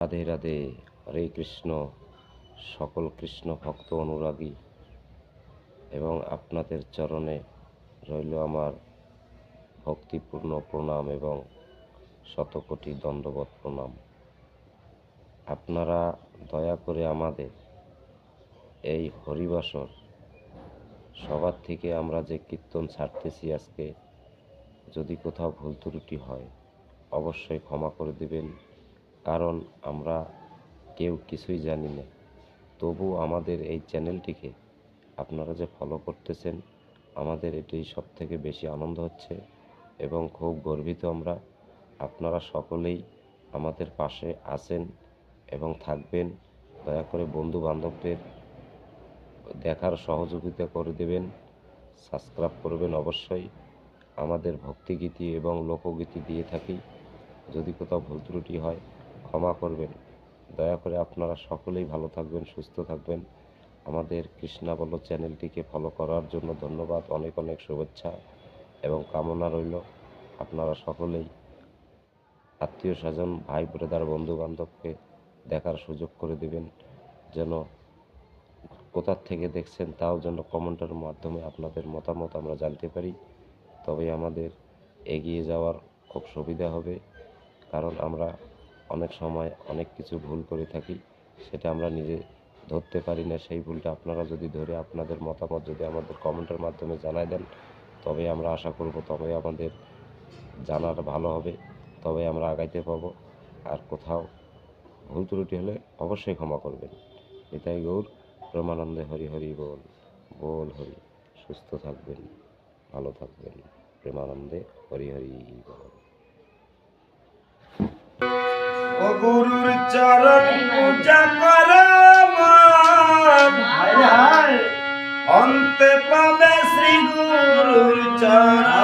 রাধে রাধে, হরে কৃষ্ণ। সকল কৃষ্ণ ভক্ত অনুরাগী এবং আপনাদের চরণে রইল আমার ভক্তিপূর্ণ প্রণাম এবং শতকোটি দণ্ডবত প্রণাম। আপনারা দয়া করে আমাদের এই হরিবাসর সবার থেকে আমরা যে কীর্তন ছাড়তেছি আজকে, যদি কোথাও ভুল ত্রুটি হয়, অবশ্যই ক্ষমা করে দেবেন। কারণ আমরা কেউ কিছুই জানি না। তবু আমাদের এই চ্যানেলটিকে আপনারা যে ফলো করতেছেন, আমাদের এটি সব থেকে বেশি আনন্দ হচ্ছে এবং খুব গর্বিত আমরা। আপনারা সকলেই আমাদের পাশে আছেন এবং থাকবেন। দয়া করে বন্ধু বান্ধবদের দেখার সহযোগিতা করে দেবেন। সাবস্ক্রাইব করবেন অবশ্যই। আমাদের ভক্তিগীতি এবং লোকগীতি দিয়ে থাকি। যদি কোথাও ভুল ত্রুটি হয় ক্ষমা করবেন। দয়া করে আপনারা সকলেই ভালো থাকবেন, সুস্থ থাকবেন। আমাদের কৃষ্ণাবল্ল চ্যানেলটিকে ফলো করার জন্য ধন্যবাদ, অনেক অনেক শুভেচ্ছা এবং কামনা রইল আপনারা সকলেই। আত্মীয় স্বজন, ভাই ব্রাদার বন্ধু বান্ধবকে দেখার সুযোগ করে দেবেন, যেন কোথার থেকে দেখছেন তাও যেন কমেন্টের মাধ্যমে আপনাদের মতামত আমরা জানতে পারি। তবে আমাদের এগিয়ে যাওয়ার খুব সুবিধা হবে, কারণ আমরা অনেক সময় অনেক কিছু ভুল করে থাকি, সেটা আমরা নিজে ধরতে পারি না। সেই ভুলটা আপনারা যদি ধরে আপনাদের মতামত যদি আমাদের কমেন্টের মাধ্যমে জানাই দেন তবে আমরা আশা করব তবে আমাদের জানার ভালো হবে তবে আমরা আগাইতে পাবো আর কোথাও ভুল ত্রুটি হলে অবশ্যই ক্ষমা করবেন। নিতাই গৌর, প্রেমানন্দে হরি হরি বল বল হরি। সুস্থ থাকবেন, ভালো থাকবেন, প্রেমানন্দে হরি হরি বল। গুরুর চরণ পূজা কর। অন্তে পাবে শ্রী গুরুর চরণ